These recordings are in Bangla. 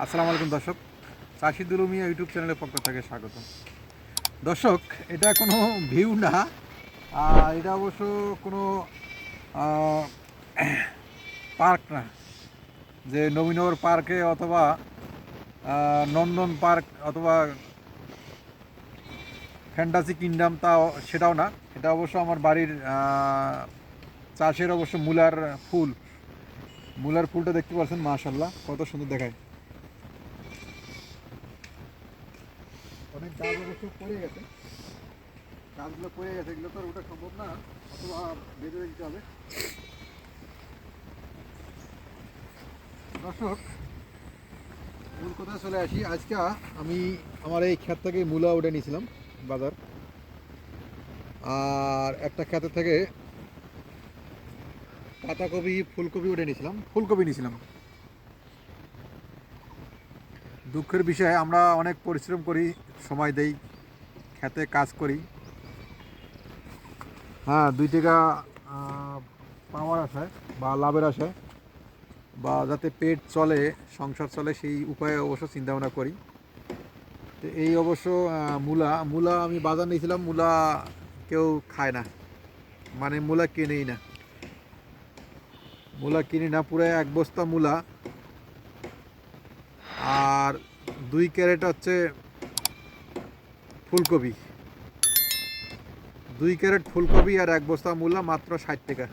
আসসালামু আলাইকুম দর্শক। চাষি দুলুমিয়া ইউটিউব চ্যানেলের পক্ষ থেকে স্বাগত দর্শক, এটা কোনো ভিউ না। এটা অবশ্য কোনো পার্ক না। যে নবীনগর পার্কে অথবা নন্দন পার্ক অথবা ফ্যান্টাসি কিংডম তা সেটাও না। এটা অবশ্য আমার বাড়ির চাষের অবশ্য মূলার ফুল। মূলার ফুলটা দেখতে পাচ্ছেন মাশাল্লাহ কত সুন্দর দেখায়। অনেক গাছ অবশ্য পড়ে গেছে। গাছগুলো পড়ে গেছে, এগুলো তো আর ওটা সম্ভব না। অথবা বেঁধে দিতে হবে। দর্শক, মূল কোথায় চলে আসি। আজকে আমি আমার এই ক্ষেত থেকে মূলা উঠে নিয়েছিলাম, বাজার। আর একটা ক্ষেত থেকে পাতাকপি, ফুলকপি উঠে নিয়েছিলাম। ফুলকপি নিয়েছিলাম। দুঃখের বিষয়ে, আমরা অনেক পরিশ্রম করি, সময় দেই, খেতে, কাজ করি। হ্যাঁ দুই টাকা পাওয়ার আশায় বা লাভের আশায় বা যাতে পেট চলে, সংসার চলে, সেই উপায়ে অবশ্য চিন্তা ভাবনা করি। তো এই অবশ্য মূলা মূলা আমি বাজার নিয়েছিলাম, মূলা কেউ খায় না। মানে মূলা কেনেই না। মূলা কিনি না, পুরো এক বস্তা মূলা। আর দুই ক্যারেট হচ্ছে ফুলকপি। দুই ক্যারেট ফুলকপি আর এক বস্তা মূল্য মাত্র ষাট টাকা।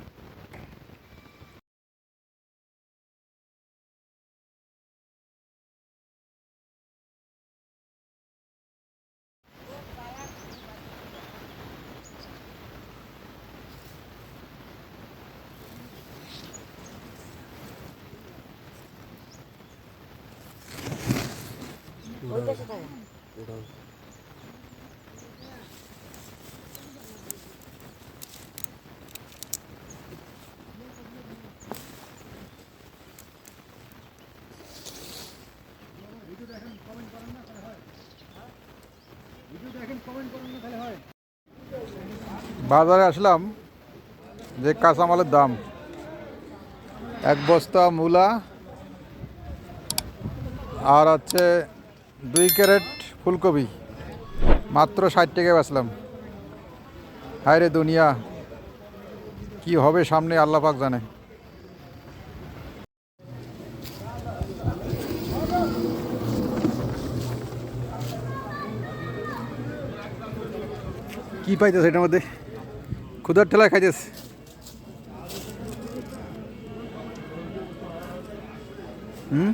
বাজারে আসলাম যে কাঁচামালের দাম। এক বস্তা মূলা আর হচ্ছে দুই ক্যারেট ফুলকপি, মাত্র ষাট টাকায় বেচলাম। হায় রে দুনিয়া, কি হবে সামনে আল্লাহ পাক জানে। কি পাইতেছে এটার মধ্যে? ক্ষুদার ঠেলায় খাইতেছে। হুম?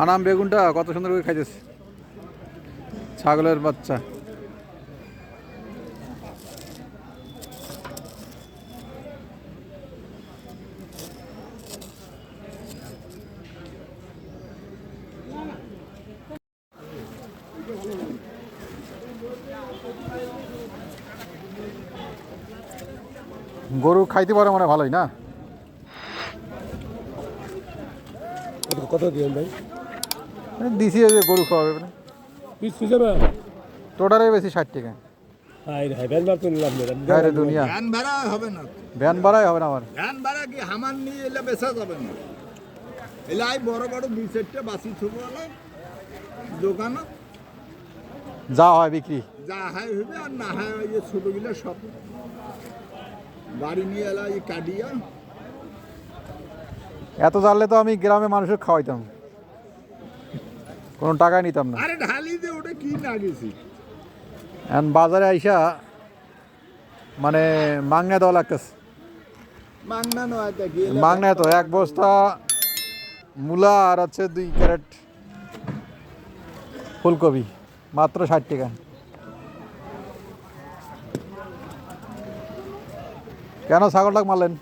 আনাম বেগুনটা কত সুন্দর করে খাইতেছে। ছাগলের বাচ্চা। গরু খাইতে পারে মানে ভালোই না? কত দিবেন ভাই? দিছি যে গরু খাওয়াবে মানে। পিস টোটালে বেশি ষাট টাকা। ভ্যান হায় দুনিয়া। ভ্যান ভাড়া হবে না। ভ্যান ভাড়াই হবে না আমার। ভ্যান ভাড়া কি হামান নিয়ে এলে বেচা যাবে না? এলে আই বড় বড় দুই চারটে বাসি দোকানে যা হয় বিক্রি। যা হয় হবে আর না হয় ওই যে ছোটোগুলো সব। বাড়ি নিয়ে এলা এই কাটিয়া এত জানলে তো আমি গ্রামে মানুষের খাওয়াইতাম। কোনো টাকা নিতাম না। আরে ঢালি দিয়ে ওটা কি না গেছি? এখন বাজারে আইসা মানে মাংনা দেওয়া লাগতেছে। মাংনা নয় দেখি মাংনা তো এক বস্তা মূলা আর হচ্ছে দুই ক্যারেট ফুলকপি মাত্র ষাট টাকা। কেন ছাগলটাকে মারলেন?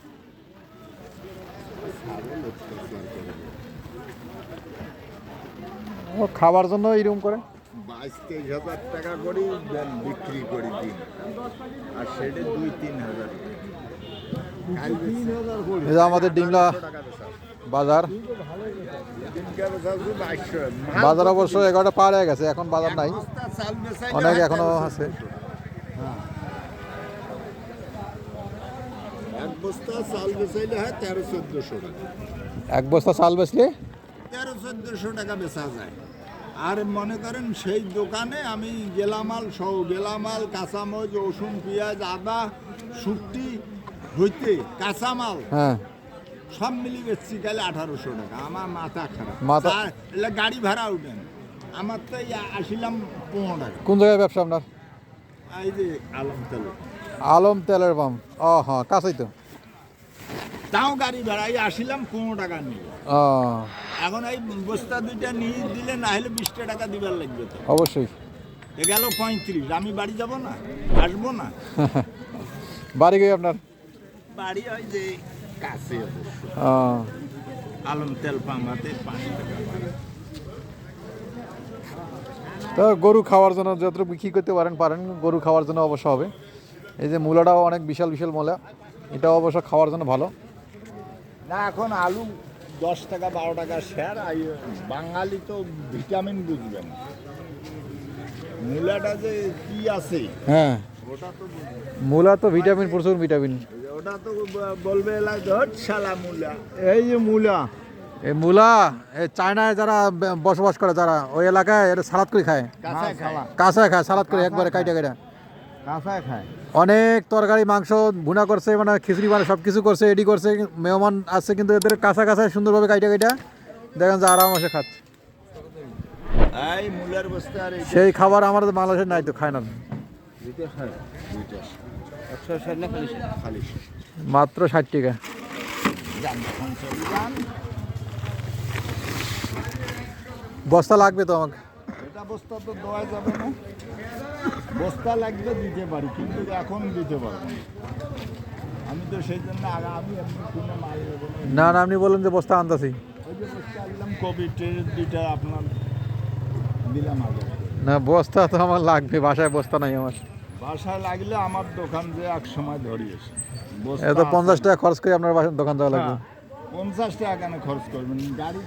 খাবার জন্য এইরকম করে? বাইশ তেইশ হাজার টাকা করি বিক্রি করি দিন। আর সেটা দুই তিন হাজার আমাদের ডিমলা বাজার। বাজার অবশ্য এগারোটা পার হয়ে গেছে এখন বাজার নাই। অনেক এখনও আছে। এক বস্তা হয় তেরো চোদ্দশো এক বস্তা চাল বেচলে তেরো চোদ্দোশো টাকা বেচা যায়। আর মনে করেন সেই দোকানে আমি গেলামাল সহ গেলামাল কাঁচামরিচ রসুন পেঁয়াজ আদা শুটকি হইতে কাঁচামাল হ্যাঁ। সব মিলি বেচছি গেলে আঠারোশো টাকা। আমার মাথা খারাপ। মাথা- এলে গাড়ি ভাড়া উঠেন। আমার তো আসিলাম পনেরো টাকা। কোন জায়গায় ব্যবসা আপনার? এই যে আলম তেল। আলম তেলের পাম্প। ও হ্যাঁ কাছেই তো। তাও গাড়ি ভাড়া এই আসিলাম পনেরো টাকা নিয়ে। ও এখন এই বস্তা দুইটা নিয়ে দিলে না হলে বিশটা টাকা দিবার লাগবে তো। অবশ্যই। এ গেল পঁয়ত্রিশ আমি বাড়ি যাব না? আসব না? বাড়ি গিয়ে আপনার? বাড়ি ওই যে কাছে আলম তেল পাম্পাতে পাঁচ টাকা। তো গরু খাওয়ার জন্য যতটুকু বিক্রি করতে পারেন পারেন। গরু খাওয়ার জন্য অবশ্য হবে। এই যে মূলাটাও অনেক বিশাল বিশাল মূলা। এটাও অবশ্য খাওয়ার জন্য ভালো। না এখন আলু দশ টাকা বারো টাকা শেয়ার আর ইয়ে বাঙালি তো ভিটামিন বুঝবে না। মূলাটা যে কি আছে? হ্যাঁ। ওটা তো মূলা তো ভিটামিন প্রচুর ভিটামিন। ওটা তো বলবে শালা মূলা। এই যে মূলা। এই মূলা এই চায়নায় যারা বসবাস করে যারা ওই এলাকায় এটা সালাদ করে খায়। খায়। কাঁচা খায় সালাদ করে একবারে কাইটা কাইটা। কাঁচায় খায়। অনেক তরকারি মাংস ভুনা করছে মানে খিচুড়ি মানে সব কিছু করছে এডি করছে মেহমান আসছে কিন্তু এদের কাঁচা কাঁচা সুন্দরভাবে কাইটা কাইটা দেখেন যে আরাম আরামসে খাচ্ছে। সেই খাবার আমার বাংলাদেশে নাই তো খায় না। মাত্র ষাট টাকা। বস্তা লাগবে তো আমাকে? বস্তা তো দেওয়া যাবে না। বস্তা লাগবে দিতে পারি কিন্তু এখন দিতে পারব না। আমি তো সেই জন্য আমি না। না আপনি বললেন যে বস্তা আনতাছি। ওই যে বস্তা দিলাম কবি ট্রেনের দুইটা আপনার দিলাম আগে। না বস্তা তো আমার লাগবে বাসায় বস্তা নাই আমার। বাসায় লাগলে আমার দোকান যে এক সময় ধরিয়েছে এত পঞ্চাশ টাকা খরচ করে আপনার বাসার দোকান যাওয়া লাগবে। হ্যাঁ, পঞ্চাশ টাকা কেন খরচ করবেন? গাড়ি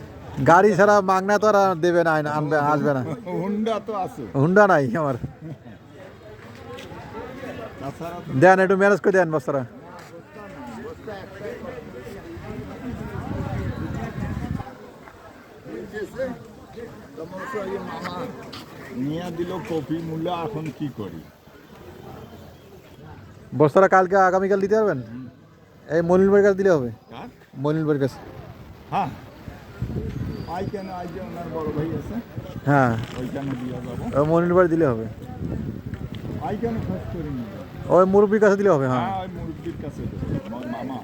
গাড়ি ছাড়া মাগনা তো আর দেবে না আনবে আসবে না। হুন্ডা তো আছে। হুন্ডা নাই আমার। দেন একটু ম্যানেজ করে দেন মামা নিয়ে দিল কপি মূল্য এখন কি করি? বস্তাটা কালকে আগামীকাল দিতে পারবেন? এই মলিনবাড়ির কাছে দিলে হবে। মলিনবাড়ির কাছে। হ্যাঁ। আই কেন ওনার বড় ভাই আছে হ্যাঁ। ওইখানে দিয়ে যাব। দিলে হবে। ওই মুরব্বীর কাছে দিলে হবে হ্যাঁ। হ্যাঁ ওই মুরব্বির কাছে মামা।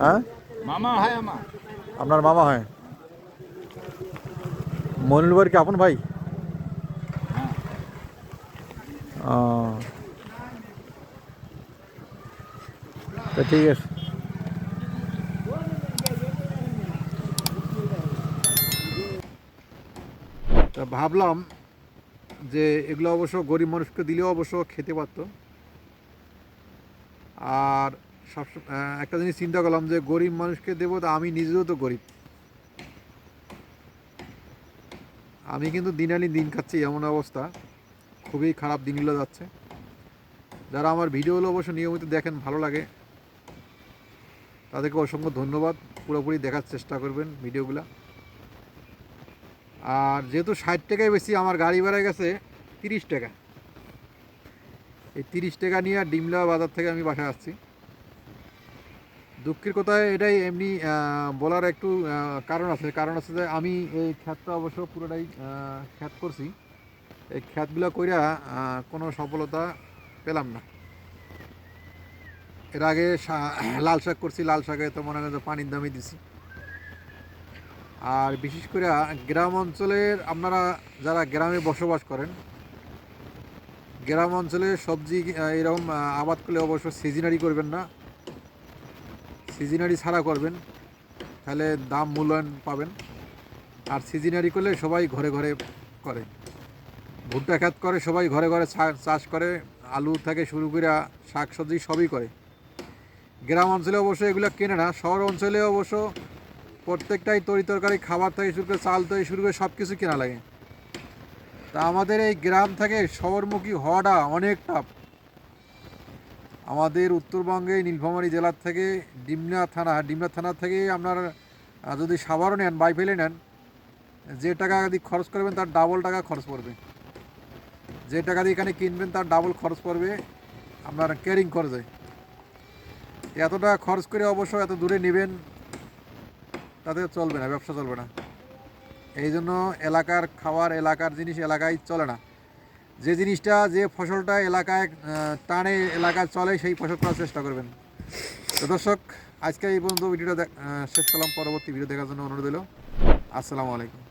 হ্যাঁ? মামা হয় আমার আপনার মামা হয়? মনিলবার কি আপন ভাই? হ্যাঁ। ও। ঠিক আছে। তা ভাবলাম যে এগুলো অবশ্য গরিব মানুষকে দিলেও অবশ্য খেতে পারতো। আর সব একটা জিনিস চিন্তা করলাম যে গরিব মানুষকে দেবো তা আমি নিজেও তো গরিব। আমি কিন্তু দিন দিন খাচ্ছি এমন অবস্থা, খুবই খারাপ দিনগুলো যাচ্ছে। যারা আমার ভিডিওগুলো অবশ্য নিয়মিত দেখেন, ভালো লাগে, তাদেরকে অসংখ্য ধন্যবাদ। পুরোপুরি দেখার চেষ্টা করবেন ভিডিওগুলো। আর যেহেতু ষাট টাকায় বেশি, আমার গাড়ি ভাড়া গেছে তিরিশ টাকা। এই তিরিশ টাকা নিয়ে আর ডিমলা বাজার থেকে আমি বাসায় আসছি। দুঃখের কথায় এটাই এমনি বলার একটু কারণ আছে। কারণ আছে যে আমি এই খ্যাতটা অবশ্য পুরোটাই খ্যাত করছি। এই খ্যাতগুলো কইরা কোনো সফলতা পেলাম না। এর আগে লাল শাক করছি, লাল শাকে তো মনে হয় পানির দামই দিছি। আর বিশেষ করে গ্রাম অঞ্চলের আপনারা যারা গ্রামে বসবাস করেন, গ্রাম অঞ্চলে সবজি এরকম আবাদ করলে অবশ্য সিজনারি করবেন না। সিজনারি ছাড়া করবেন, তাহলে দাম মূল্যায়ন পাবেন। আর সিজনারি করলে সবাই ঘরে ঘরে করে। ভুট্টা ক্ষেত করে সবাই ঘরে ঘরে চাষ করে, আলু থেকে শুরু করে শাক সবজি সবই করে। গ্রাম অঞ্চলে অবশ্য এগুলো কেনে না, শহর অঞ্চলে অবশ্য প্রত্যেকটাই তরি তরকারি, খাবার থেকে শুরু করে চাল থেকে শুরু করে সব কিছু কেনা লাগে। তা আমাদের এই গ্রাম থেকে শহরমুখী হওয়াটা অনেক টাফ আমাদের উত্তরবঙ্গে নীলফামারী জেলার থেকে ডিমনা থানা ডিমনা থানা থেকে আপনার যদি সাভারও নেন, বাইফেলে নেন, যে টাকা দিয়ে খরচ করবেন তার ডাবল টাকা খরচ পড়বে। যে টাকা দিয়ে এখানে কিনবেন তার ডাবল খরচ পড়বে, আপনার ক্যারিং খরচে। এত টাকা খরচ করে অবশ্য এত দূরে নেবেন তাতে চলবে না, ব্যবসা চলবে না। এই জন্য এলাকার খাওয়ার, এলাকার জিনিস এলাকায় চলে না। যে জিনিসটা, যে ফসলটা এলাকায় টানে, এলাকায় চলে, সেই ফসল করার চেষ্টা করবেন। তো দর্শক, আজকে এই পর্যন্ত ভিডিওটা শেষ করলাম। পরবর্তী ভিডিও দেখার জন্য অনুরোধ দিল আসসালামু আলাইকুম।